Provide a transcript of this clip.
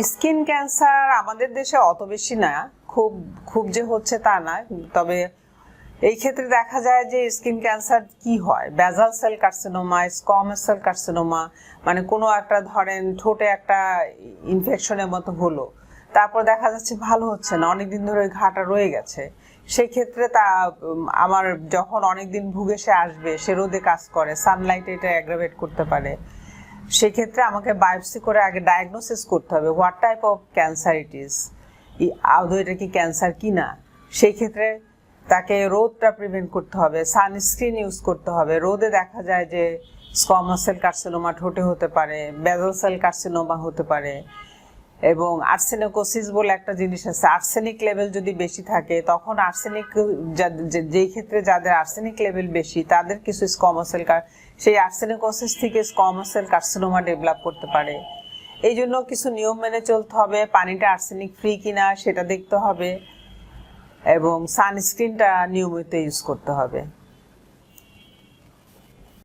Skin cancer আমাদের দেশে অত বেশি না। খুব খুব যে হচ্ছে তা না। তবে এই ক্ষেত্রে দেখা যায় যে স্কিন ক্যান্সার কি হয়? Basal cell carcinoma squamous cell carcinoma মানে কোনো একটা ধরেন ঠোঁটে একটা ইনফেকশনের মতো হলো। তারপর দেখা যাচ্ছে ভালো হচ্ছে না, অনেকদিন ধরে ওই ঘাটা রয়ে গেছে। সেই ক্ষেত্রে তা, আমার যখন অনেকদিন ভুগে সে আসবে, সে রোদে কাজ করে সানলাইট এটা অ্যাগ্রাভেট করতে পারে। সেক্ষেত্রে আমাকে বায়োপসি করে আগে ডায়াগনোসিস করতে হবে। What type of cancer it is আদৌ এটা কি ক্যান্সার কি না? সেই ক্ষেত্রে তাকে রোদটা প্রিভেন্ট করতে হবে সানস্ক্রিন ইউজ করতে হবে। রোদে দেখা যায় যে স্কমাসেল কার্সিনোমা ঠোঁটে হতে পারে বেজাল সেল কার্সিনোমা হতে পারে। এবং আর্সেনিকোসিস বলে একটা জিনিস আছে। আর্সেনিক লেভেল যদি বেশি থাকে, তখন আর্সেনিক যেই ক্ষেত্রে যাদের আর্সেনিক লেভেল বেশি, তাদের কিছু স্কমাসেল সেই আর্সেনিকোসিস থেকে স্কমাসেল কার্সিনোমা ডেভেলপ করতে পারে। এই জন্য কিছু নিয়ম মেনে চলতে হবে। পানিটা আর্সেনিক ফ্রি কিনা সেটা দেখতে হবে এবং সানস্ক্রিনটা নিয়মিত ইউজ করতে হবে।